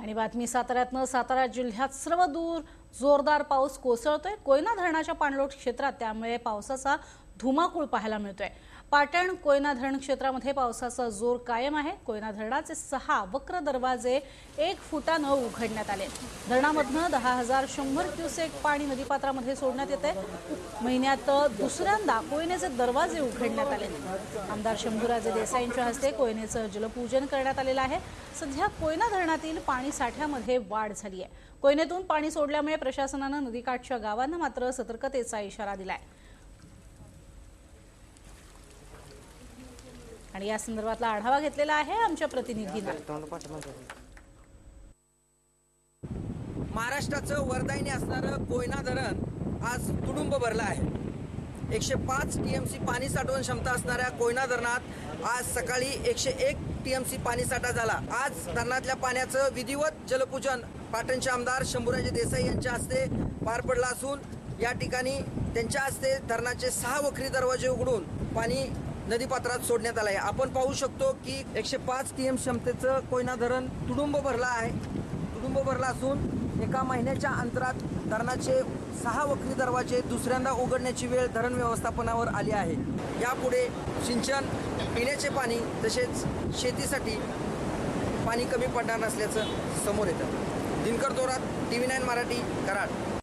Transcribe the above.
आणि बातमी साताऱ्यातनं सातारा जिल्ह्यात सर्व दूर जोरदार पाऊस कोसळतोय. कोयना धरणाच्या पाणलोट क्षेत्रात त्यामुळे पावसाचा धुमाकूळ पाहायला मिळतोय. पाटण कोयना धरण क्षेत्रामध्ये पावसाचा जोर कायम आहे. कोयना धरणाचे सहा वक्र दरवाजे एक फुटानं उघडण्यात आले. धरणामधनं दहा हजार शंभर क्युसेक पाणी नदीपात्रामध्ये सोडण्यात येते महिन्यात दुसऱ्यांदा कोयनेचे दरवाजे उघडण्यात आले. आमदार शंभूराजे देसाईंच्या हस्ते कोयनेचं जलपूजन करण्यात आलेलं आहे. सध्या कोयना धरणातील पाणी साठ्यामध्ये वाढ झाली आहे कोयनेतून पाणी सोडल्यामुळे प्रशासनानं नदीकाठच्या गावांना मात्र सतर्कतेचा इशारा दिलाय. आणि या संदर्भातला आढावा घेतलेला आहे आमच्या प्रतिनिधीनं. महाराष्ट्राचं वरदायने असणारं कोयना धरण आज तुडुंब भरलं आहे. एकशे पाच टी एम सी पाणी साठवण क्षमता असणाऱ्या कोयना धरणात आज सकाळी एकशे एक टी एम सी पाणी साठा झाला. आज धरणातल्या पाण्याचं विधिवत जलपूजन पाटणचे आमदार शंभूराजे देसाई यांच्या हस्ते पार पडलं असून या ठिकाणी त्यांच्या हस्ते धरणाचे सहा वखरी दरवाजे उघडून पाणी नदीपात्रात सोडण्यात आला आहे आपण पाहू शकतो की एकशे पाच टी एम क्षमतेचं कोयना धरण तुडुंब भरला आहे. तुडुंब भरला असून एका महिन्याच्या अंतरात धरणाचे सहा वक्री दरवाजे दुसऱ्यांदा उघडण्याची वेळ धरण व्यवस्थापनावर आली आहे. यापुढे सिंचन पिण्याचे पाणी तसेच शेतीसाठी पाणी कमी पडणार नसल्याचं समोर येतं. Dinkar Dorat T V nine Marathi Karad.